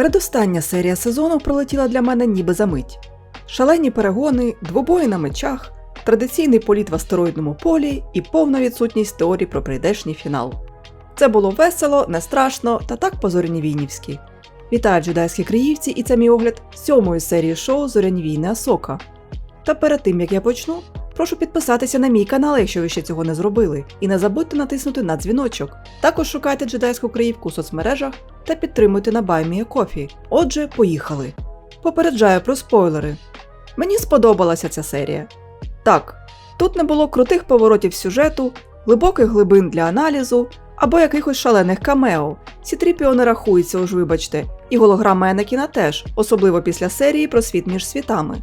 Передостання серія сезону пролетіла для мене ніби за мить. Шалені перегони, двобої на мечах, традиційний політ в астероїдному полі і повна відсутність теорії про прийдешній фінал. Це було весело, не страшно та так по-зоряні війнівськи. Вітаю джедайські криївці, і це мій огляд сьомої серії шоу Зоряні війни Асока. Та перед тим як я почну, прошу підписатися на мій канал, якщо ви ще цього не зробили, і не забудьте натиснути на дзвіночок. Також шукайте джедайську криївку у соцмережах та підтримуйте на BuyMeACoffee. Отже, поїхали. Попереджаю про спойлери. Мені сподобалася ця серія. Так, тут не було крутих поворотів сюжету, глибоких глибин для аналізу або якихось шалених камео. Сітріпіо не рахується, уж вибачте, і голограма Енекіна теж, особливо після серії про світ між світами.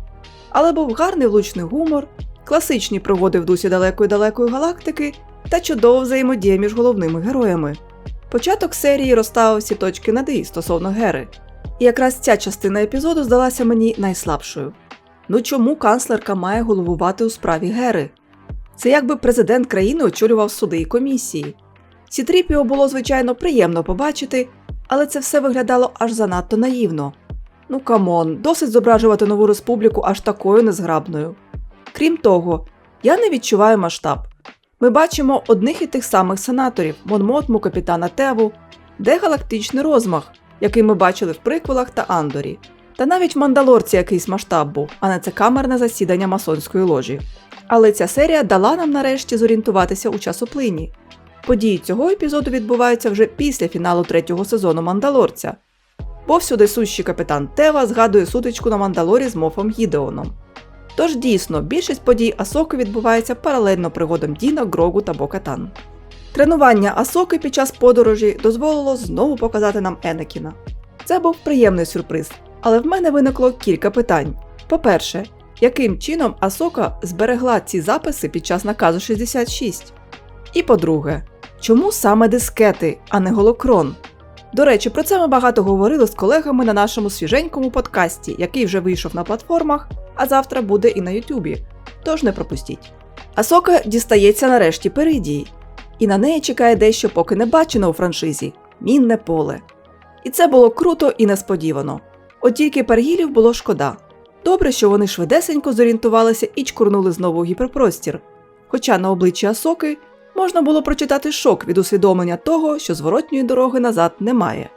Але був гарний влучний гумор, класичні пригоди в дусі далекої далекої галактики та чудова взаємодія між головними героями. Початок серії розставив всі точки над «і» стосовно Гери. І якраз ця частина епізоду здалася мені найслабшою. Ну чому канцлерка має головувати у справі Гери? Це якби президент країни очолював суди і комісії. Сітріпіо було, звичайно, приємно побачити, але це все виглядало аж занадто наївно. Ну камон, досить зображувати нову республіку аж такою незграбною. Крім того, я не відчуваю масштаб. Ми бачимо одних і тих самих сенаторів Монмотму, капітана Теву, де галактичний розмах, який ми бачили в приквелах та Андорі. Та навіть в Мандалорці якийсь масштаб був, а не це камерне засідання масонської ложі. Але ця серія дала нам нарешті зорієнтуватися у часоплині. Події цього епізоду відбуваються вже після фіналу третього сезону Мандалорця. Повсюди сущий капітан Тева згадує сутичку на Мандалорі з Мофом Гідеоном. Тож дійсно, більшість подій Асоки відбувається паралельно пригодам Діна, Грогу та Бокатан. Тренування Асоки під час подорожі дозволило знову показати нам Енекіна. Це був приємний сюрприз, але в мене виникло кілька питань. По-перше, яким чином Асока зберегла ці записи під час наказу 66? І по-друге, чому саме дискети, а не голокрон? До речі, про це ми багато говорили з колегами на нашому свіженькому подкасті, який вже вийшов на платформах, а завтра буде і на Ютубі. Тож не пропустіть. Асока дістається нарешті Перидії, і на неї чекає дещо поки не бачено у франшизі мінне поле. І це було круто і несподівано. От тільки пергілів було шкода. Добре, що вони швидесенько зорієнтувалися і чкурнули знову у гіперпростір. Хоча на обличчі Асоки можна було прочитати шок від усвідомлення того, що зворотньої дороги назад немає.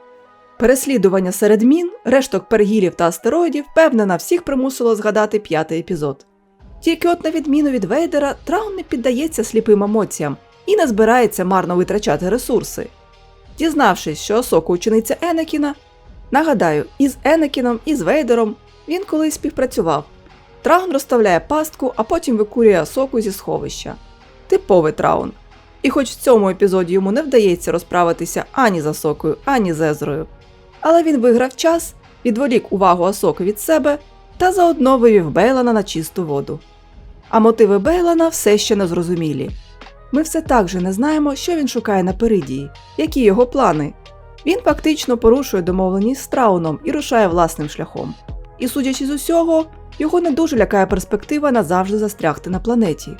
Переслідування серед мін, решток пергілів та астероїдів, певне, на всіх примусило згадати п'ятий епізод. Тільки от на відміну від Вейдера, Траун не піддається сліпим емоціям і не збирається марно витрачати ресурси. Дізнавшись, що Асока учениця Енекіна, нагадаю, із Енекіном і з Вейдером він колись співпрацював. Траун розставляє пастку, а потім викурює Асоку зі сховища. Типовий Траун. І хоч в цьому епізоді йому не вдається розправитися ані з Асокою, ані з Езрою. Але він виграв час, відволік увагу Асоки від себе та заодно вивів Бейлана на чисту воду. А мотиви Бейлана все ще не зрозумілі. Ми все так же не знаємо, що він шукає на Перидії, які його плани. Він фактично порушує домовленість з Трауном і рушає власним шляхом. І, судячи з усього, його не дуже лякає перспектива назавжди застрягти на планеті.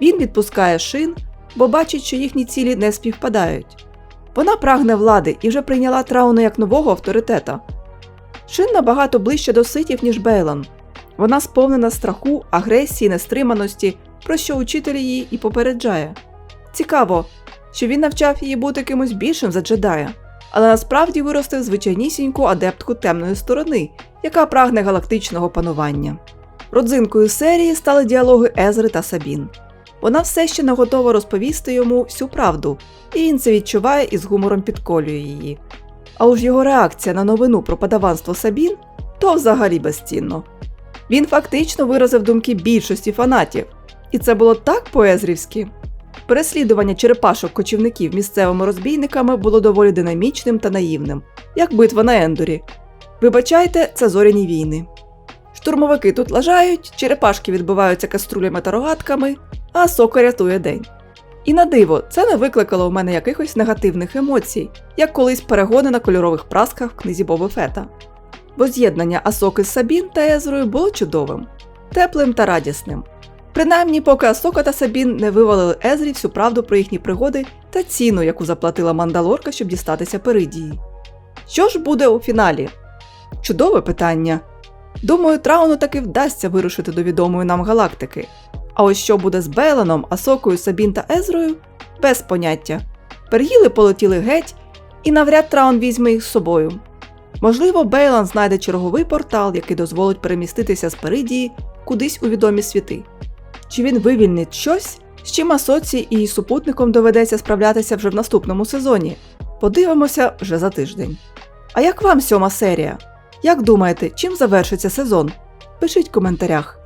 Він відпускає шин, бо бачить, що їхні цілі не співпадають. Вона прагне влади і вже прийняла Трауна як нового авторитета. Шин набагато ближче до ситів, ніж Бейлан. Вона сповнена страху, агресії, нестриманості, про що учитель її і попереджає. Цікаво, що він навчав її бути кимось більшим за джедая, але насправді виростив звичайнісіньку адептку темної сторони, яка прагне галактичного панування. Родзинкою серії стали діалоги Езри та Сабін. Вона все ще не готова розповісти йому всю правду, і він це відчуває і з гумором підколює її. А уж його реакція на новину про подаванство Сабін то взагалі безцінно. Він фактично виразив думки більшості фанатів, і це було так поезрівськи. Переслідування черепашок кочівників місцевими розбійниками було доволі динамічним та наївним, як битва на Ендорі. Вибачайте, це зоряні війни. Штурмовики тут лажають, черепашки відбиваються каструлями та рогатками, а сока рятує день. І на диво, це не викликало у мене якихось негативних емоцій, як колись перегони на кольорових прасках в книзі Боби Фета. Бо з'єднання Асоки з Сабін та Езрою було чудовим, теплим та радісним. Принаймні, поки Асока та Сабін не вивалили Езрі всю правду про їхні пригоди та ціну, яку заплатила мандалорка, щоб дістатися Перидії. Що ж буде у фіналі? Чудове питання. Думаю, Трауну таки вдасться вирушити до відомої нам галактики. А ось що буде з Беланом, Асокою, Сабін та Езрою без поняття. Пер'їли полетіли геть, і навряд Траун візьме їх з собою. Можливо, Бейлан знайде черговий портал, який дозволить переміститися з Перидії кудись у відомі світи. Чи він вивільнить щось, з чим Асоці і її супутником доведеться справлятися вже в наступному сезоні? Подивимося вже за тиждень. А як вам сьома серія? Як думаєте, чим завершиться сезон? Пишіть в коментарях.